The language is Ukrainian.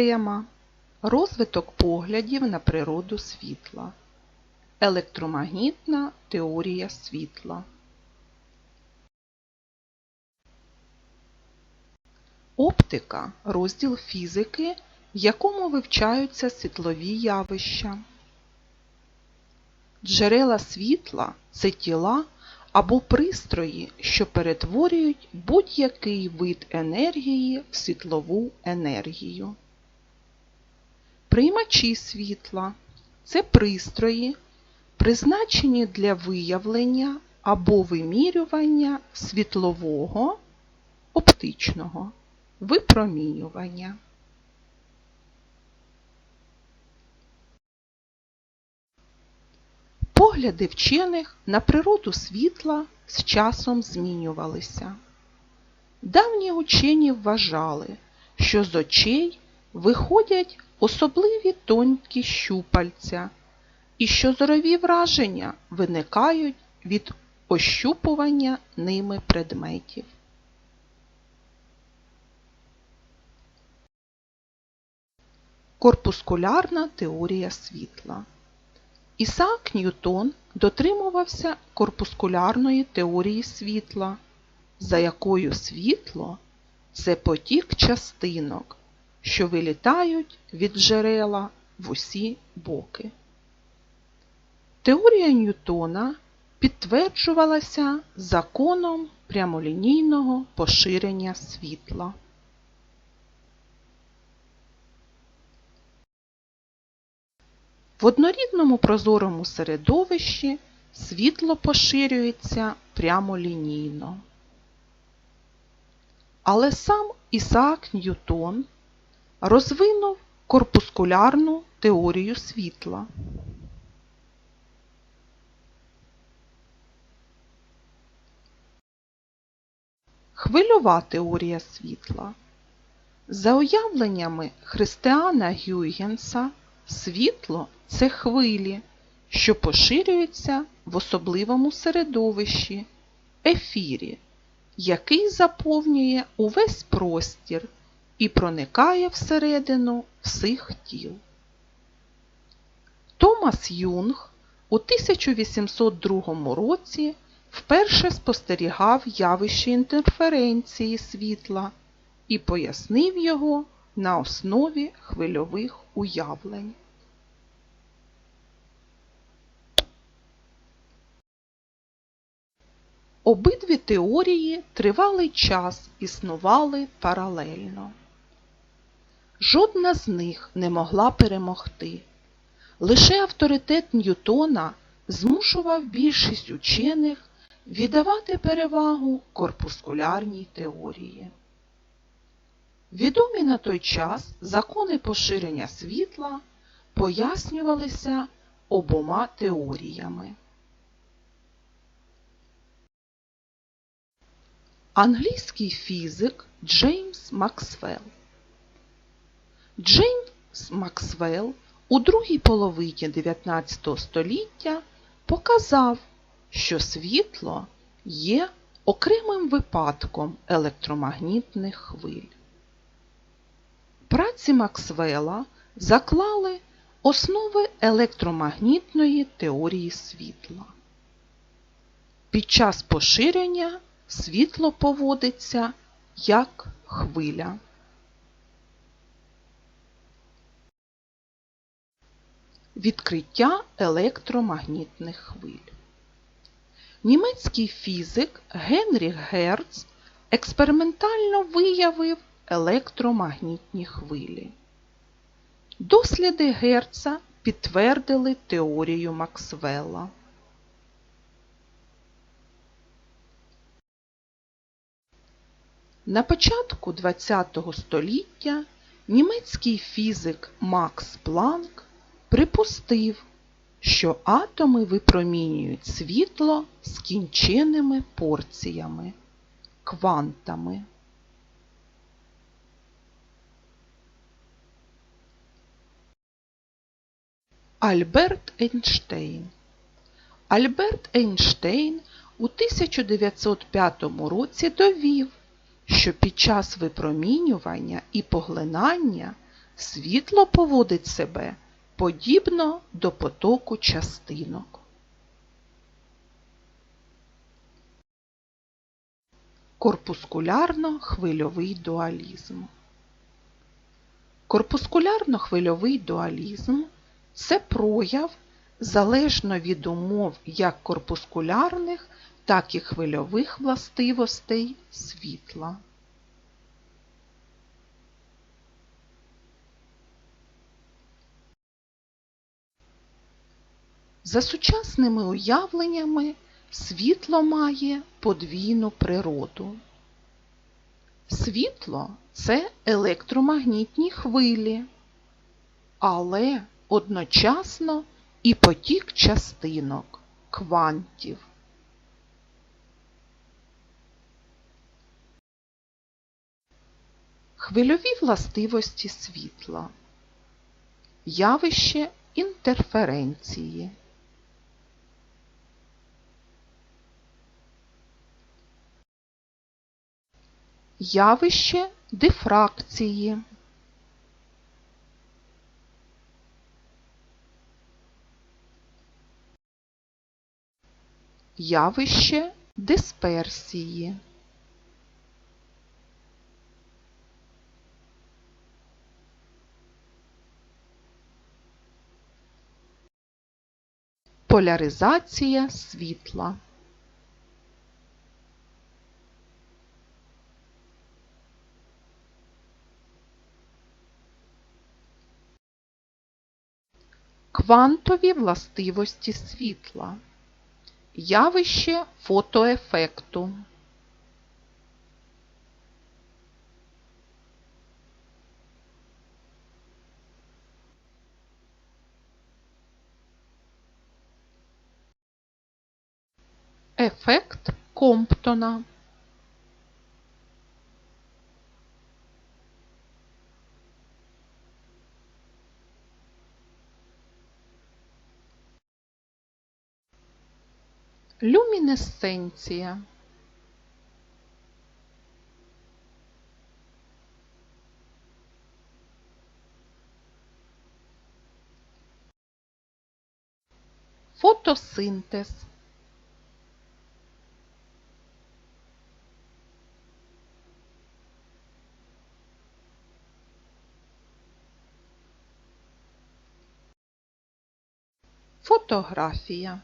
Тема Розвиток поглядів на природу світла. Електромагнітна теорія світла. Оптика розділ фізики, в якому вивчаються світлові явища. Джерела світла це тіла або пристрої, що перетворюють будь-який вид енергії в світлову енергію. Приймачі світла це пристрої, призначені для виявлення або вимірювання світлового, оптичного випромінювання. Погляди вчених на природу світла з часом змінювалися. Давні учені вважали, що з очей виходять особливі тонкі щупальця, і що зорові враження виникають від ощупування ними предметів. Корпускулярна теорія світла Ісаак Ньютон дотримувався корпускулярної теорії світла, за якою світло це потік частинок, що вилітають від джерела в усі боки. Теорія Ньютона підтверджувалася законом прямолінійного поширення світла. В однорідному прозорому середовищі світло поширюється прямолінійно. Але сам Ісаак Ньютон розвинув корпускулярну теорію світла. Хвильова теорія світла. За уявленнями Христиана Гюйгенса, світло це хвилі, що поширюються в особливому середовищі, ефірі, який заповнює увесь простір і проникає всередину всіх тіл. Томас Юнг у 1802 році вперше спостерігав явище інтерференції світла і пояснив його на основі хвильових уявлень. Обидві теорії тривалий час існували паралельно. Жодна з них не могла перемогти. Лише авторитет Ньютона змушував більшість учених віддавати перевагу корпускулярній теорії. Відомі на той час закони поширення світла пояснювалися обома теоріями. Англійський фізик Джеймс Максвелл Джеймс Максвелл у другій половині 19 століття показав, що світло є окремим випадком електромагнітних хвиль. Праці Максвелла заклали основи електромагнітної теорії світла. Під час поширення світло поводиться як хвиля. Відкриття електромагнітних хвиль. Німецький фізик Генріх Герц експериментально виявив електромагнітні хвилі. Досліди Герца підтвердили теорію Максвелла. На початку ХХ століття німецький фізик Макс Планк припустив, що атоми випромінюють світло скінченими порціями квантами. Альберт Ейнштейн Альберт Ейнштейн у 1905 році довів, що під час випромінювання і поглинання світло поводить себе подібно до потоку частинок. Корпускулярно-хвильовий дуалізм. Корпускулярно-хвильовий дуалізм це прояв залежно від умов як корпускулярних, так і хвильових властивостей світла. За сучасними уявленнями світло має подвійну природу. Світло це електромагнітні хвилі, але одночасно і потік частинок квантів. Хвильові властивості світла. Явище інтерференції. Явище дифракції. Явище дисперсії. Поляризація світла. Квантові властивості світла. Явище фотоефекту. Ефект Комптона. Люмінесценція. Фотосинтез. Фотографія.